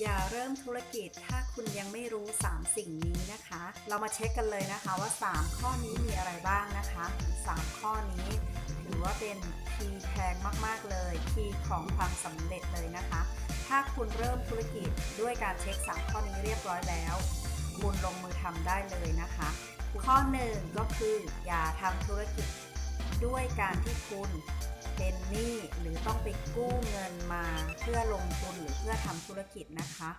อย่าเริ่มธุรกิจถ้าคุณยังไม่รู้ 3 สิ่งนี้นะคะ เรามาเช็คกันเลยนะคะว่า 3 ข้อนี้มีอะไรบ้างนะคะ 3 ข้อนี้ถือว่าเป็นคีย์แพงมากๆเลยคีย์ของความสำเร็จเลยนะคะ ถ้าคุณเริ่มธุรกิจด้วยการเช็ค 3 ข้อนี้เรียบร้อยแล้วคุณลงมือทำได้เลยนะคะ ข้อหนึ่งก็คืออย่าทำธุรกิจด้วยการที่คุณเป็นหนี้หรือต้องไปกู้เงินมา เพื่อลงทุนหรือเพื่อทำธุรกิจนะคะ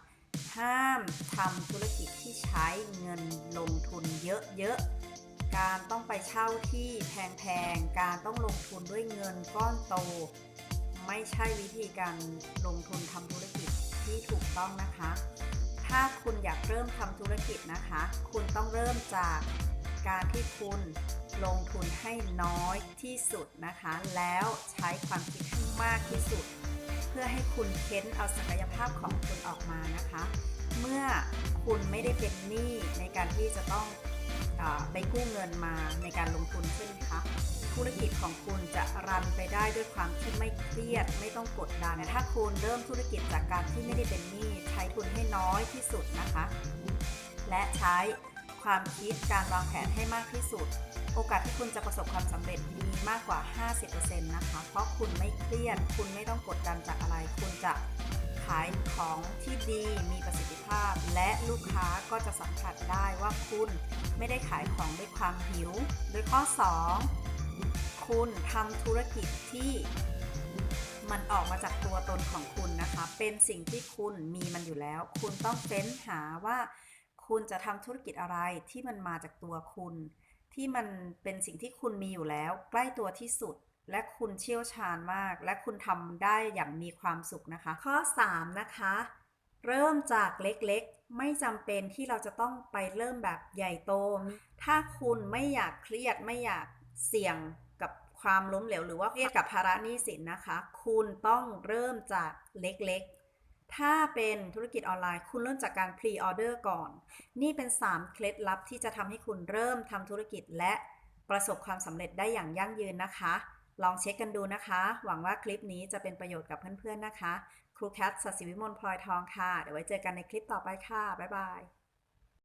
ห้ามทำธุรกิจที่ใช้เงินลงทุนเยอะๆ การต้องไปเช่าที่แพงๆ การต้องลงทุนด้วยเงินก้อนโต ไม่ใช่วิธีการลงทุนทำธุรกิจที่ถูกต้องนะคะ ถ้าคุณอยากเริ่มทำธุรกิจนะคะ คุณต้องเริ่มจากการที่คุณลงทุนให้น้อยที่สุดนะคะ แล้วใช้ความคิดให้มากที่สุด พื่อให้คุณเค้นเอาศักยภาพของคุณออกมานะคะ เมื่อคุณไม่ได้เป็นหนี้ในการที่จะต้องอไปกู้เงินมาในการลงทุนใช่ไหมคะธุรกิจของคุณจะรันไปได้ด้วยความที่ไม่เครียด ไม่ต้องกดดันถ้าคุณเริ่มธุรกิจจากการที่ไม่ได้เป็นหนี้ใช้ทุนให้น้อยที่สุดนะคะ และใช้ความคิดการวางแผนให้มากที่สุด โอกาสที่คุณจะประสบความสำเร็จมีมากกว่า 50%นะคะ เพราะคุณไม่เครียด คุณไม่ต้องกดดันจากอะไร คุณจะขายของที่ดี มีประสิทธิภาพ และลูกค้าก็จะสัมผัสได้ว่าคุณไม่ได้ขายของด้วยความหิว โดยข้อ 2 คุณทำธุรกิจที่มันออกมาจากตัวตนของคุณนะคะ เป็นสิ่งที่คุณมีมันอยู่แล้ว คุณต้องเฟ้นหาว่าคุณจะทำธุรกิจอะไรที่มันมาจากตัวคุณ ที่มันเป็นสิ่งที่คุณมีอยู่แล้ว ใกล้ตัวที่สุด และคุณเชี่ยวชาญมาก และคุณทำได้อย่างมีความสุขนะคะ ข้อ 3 นะคะ เริ่มจากเล็กๆ ไม่จำเป็นที่เราจะต้องไปเริ่มแบบใหญ่โต ถ้าคุณไม่อยากเครียดไม่อยากเสี่ยงกับความล้มเหลวหรือว่าเครียดกับภาระหนี้สินนะคะ คุณต้องเริ่มจากเล็กๆ ถ้าเป็นธุรกิจออนไลน์ คุณเริ่มจากการพรีออเดอร์ก่อน นี่เป็น 3 เคล็ดลับที่จะทำให้คุณเริ่มทำธุรกิจและประสบความสำเร็จได้อย่างยั่งยืนนะคะ ลองเช็คกันดูนะคะ หวังว่าคลิปนี้จะเป็นประโยชน์กับเพื่อนๆนะคะ ครูแคทสัสิวิมลพลอยทองค่ะ เดี๋ยวไว้เจอกันในคลิปต่อไปค่ะ บ๊ายบาย